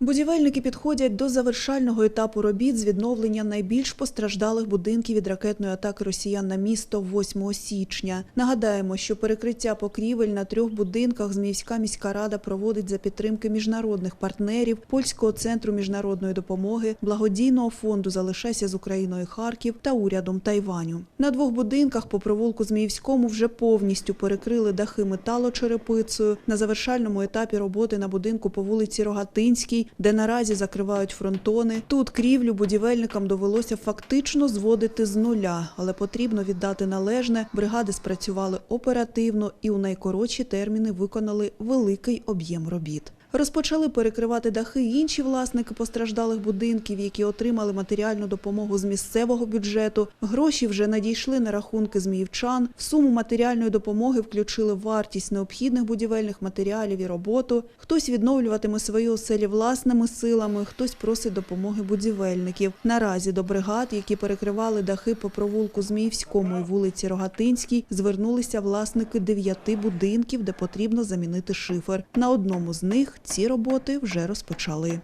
Будівельники підходять до завершального етапу робіт з відновлення найбільш постраждалих будинків від ракетної атаки росіян на місто 8 січня. Нагадаємо, що перекриття покрівель на трьох будинках Зміївська міська рада проводить за підтримки міжнародних партнерів, польського центру міжнародної допомоги, благодійного фонду Залишайся з Україною Харків та урядом Тайваню. На двох будинках по провулку Зміївському вже повністю перекрили дахи металочерепицею. На завершальному етапі роботи на будинку по вулиці Рогатинській, де наразі закривають фронтони. Тут крівлю будівельникам довелося фактично зводити з нуля, але потрібно віддати належне. Бригади спрацювали оперативно і у найкоротші терміни виконали великий об'єм робіт. Розпочали перекривати дахи інші власники постраждалих будинків, які отримали матеріальну допомогу з місцевого бюджету. Гроші вже надійшли на рахунки зміївчан. В суму матеріальної допомоги включили вартість необхідних будівельних матеріалів і роботу. Хтось відновлюватиме свої оселі власними силами, хтось просить допомоги будівельників. Наразі до бригад, які перекривали дахи по провулку Зміївському і вулиці Рогатинській, звернулися власники дев'яти будинків, де потрібно замінити шифер. На одному з них ці роботи вже розпочали.